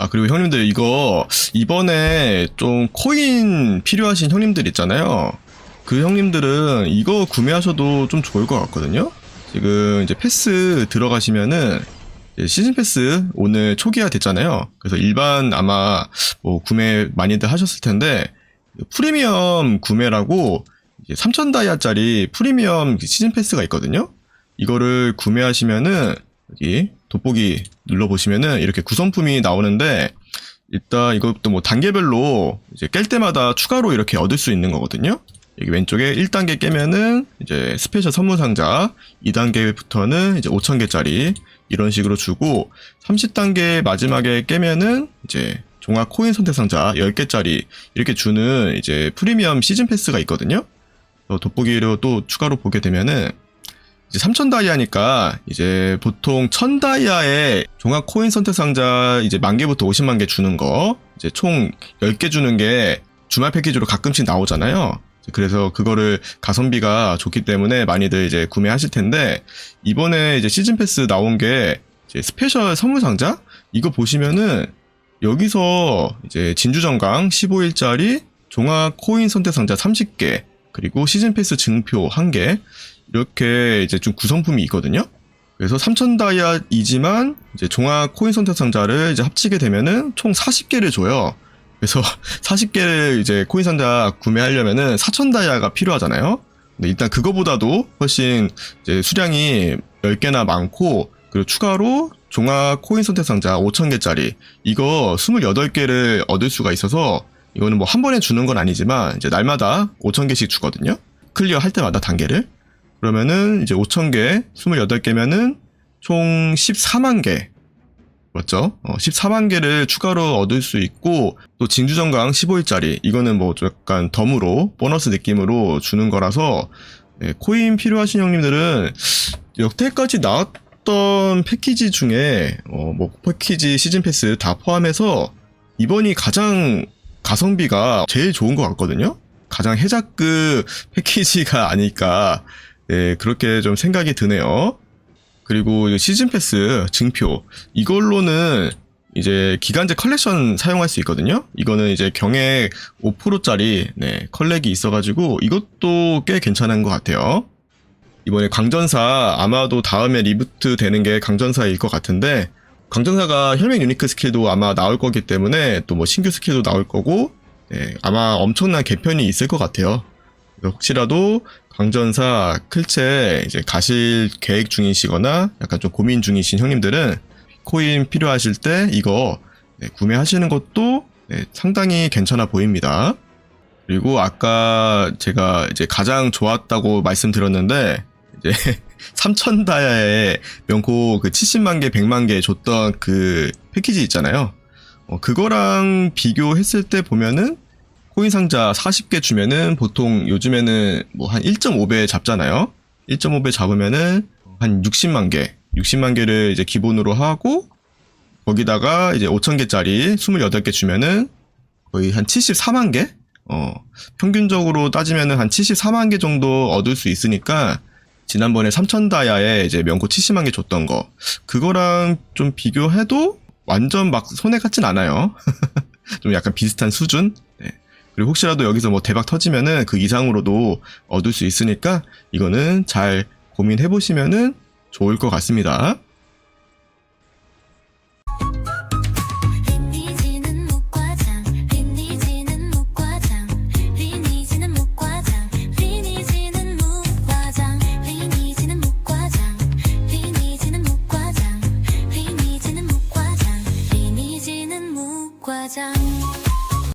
아, 그리고 형님들 이거 이번에 좀 코인 필요하신 형님들 있잖아요. 그 형님들은 이거 구매하셔도 좀 좋을 것 같거든요. 지금 이제 패스 들어가시면은 시즌 패스 오늘 초기화 됐잖아요. 그래서 일반 아마 뭐 구매 많이들 하셨을 텐데 프리미엄 구매라고 3천 다이아짜리 프리미엄 시즌 패스가 있거든요. 이거를 구매하시면은 여기 돋보기 눌러보시면은 이렇게 구성품이 나오는데 일단 이것도 뭐 단계별로 이제 깰 때마다 추가로 이렇게 얻을 수 있는 거거든요. 여기 왼쪽에 1단계 깨면은 이제 스페셜 선물 상자, 2단계부터는 이제 5,000개짜리 이런 식으로 주고 30단계 마지막에 깨면은 이제 종합 코인 선택 상자 10개짜리 이렇게 주는 이제 프리미엄 시즌 패스가 있거든요. 어, 돋보기로 또 추가로 보게 되면은 이제 3000 다이아니까 이제 보통 1000 다이아에 종합 코인 선택 상자 이제 만 개부터 50만 개 주는 거 이제 총 10개 주는 게 주말 패키지로 가끔씩 나오잖아요. 그래서 그거를 가성비가 좋기 때문에 많이들 이제 구매하실 텐데 이번에 이제 시즌 패스 나온 게 이제 스페셜 선물 상자 이거 보시면은 여기서 이제 진주정강 15일짜리 종합 코인 선택 상자 30개 그리고 시즌 패스 증표 1개 이렇게 이제 좀 구성품이 있거든요. 그래서 3000 다이아이지만 이제 종합 코인 선택 상자를 이제 합치게 되면은 총 40개를 줘요. 그래서 40개를 이제 코인 상자 구매하려면은 4000 다이아가 필요하잖아요. 근데 일단 그거보다도 훨씬 이제 수량이 10개나 많고 그리고 추가로 종합 코인 선택 상자 5000개짜리 이거 28개를 얻을 수가 있어서 이거는 뭐 한 번에 주는 건 아니지만 이제 날마다 5000개씩 주거든요. 클리어 할 때마다 단계를. 그러면은 이제 5000개 28개면은 총 14만 개 맞죠? 어, 14만 개를 추가로 얻을 수 있고 또 진주정강 15일짜리 이거는 뭐좀 약간 덤으로 보너스 느낌으로 주는 거라서 네, 코인 필요하신 형님들은 여태까지 나왔던 패키지 중에 어, 뭐 패키지 시즌 패스 다 포함해서 이번이 가장 가성비가 제일 좋은 것 같거든요. 가장 혜자급 패키지가 아닐까 네, 그렇게 좀 생각이 드네요. 그리고 이 시즌 패스 증표 이걸로는 이제 기간제 컬렉션 사용할 수 있거든요. 이거는 이제 경액 5%짜리 네, 컬렉이 있어가지고 이것도 꽤 괜찮은 것 같아요. 이번에 강전사 아마도 다음에 리부트 되는 게 강전사일 것 같은데 강전사가 혈맹 유니크 스킬도 아마 나올 거기 때문에 또 뭐 신규 스킬도 나올 거고 네, 아마 엄청난 개편이 있을 것 같아요. 혹시라도 강전사 클체 이제 가실 계획 중이시거나 약간 좀 고민 중이신 형님들은 코인 필요하실 때 이거 네, 구매하시는 것도 네, 상당히 괜찮아 보입니다. 그리고 아까 제가 이제 가장 좋았다고 말씀드렸는데 이제 3천 다야에 명코 그 70만 개, 100만 개 줬던 그 패키지 있잖아요. 어, 그거랑 비교했을 때 보면은 코인 상자 40개 주면은 보통 요즘에는 뭐 한 1.5배 잡잖아요. 1.5배 잡으면은 한 60만 개, 60만 개를 이제 기본으로 하고 거기다가 이제 5,000개짜리 28개 주면은 거의 한 74만 개? 어, 평균적으로 따지면은 한 74만 개 정도 얻을 수 있으니까 지난번에 3,000 다이아에 이제 명코 70만 개 줬던 거 그거랑 좀 비교해도 완전 막 손해 같진 않아요. 좀 약간 비슷한 수준? 네. 그리고 혹시라도 여기서 뭐 대박 터지면은 그 이상으로도 얻을 수 있으니까 이거는 잘 고민해 보시면은 좋을 것 같습니다.